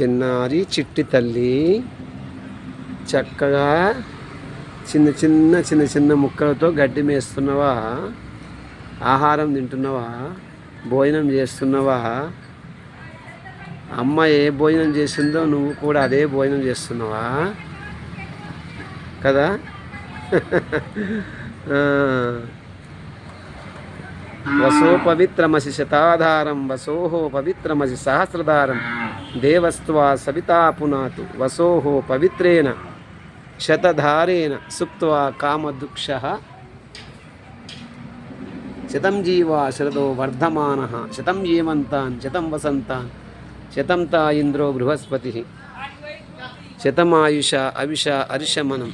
చిన్నారి చిట్టి తల్లి. చక్కగా చిన్న చిన్న చిన్న చిన్న ముక్కలతో గడ్డి మేస్తున్నావా? ఆహారం తింటున్నావా? భోజనం చేస్తున్నావా? అమ్మ ఏ భోజనం చేసిందో నువ్వు కూడా అదే భోజనం చేస్తున్నావా? కదా? వసో పవిత్రమసి శతాధారం వసోహో పవిత్రమసి సహస్రధారం దేవస్త్వా సవితా పునాతు వసోహో పవిత్రేణ శతధారేణ సుప్త్వా కామదుక్ష. శతం జీవా శరదో వర్ధమాన శతం జీవంతాన్ శతం వసంతాన్ శతం తా ఇంద్రో బృహస్పతి. శతమాయుష అవిష అరిషమనం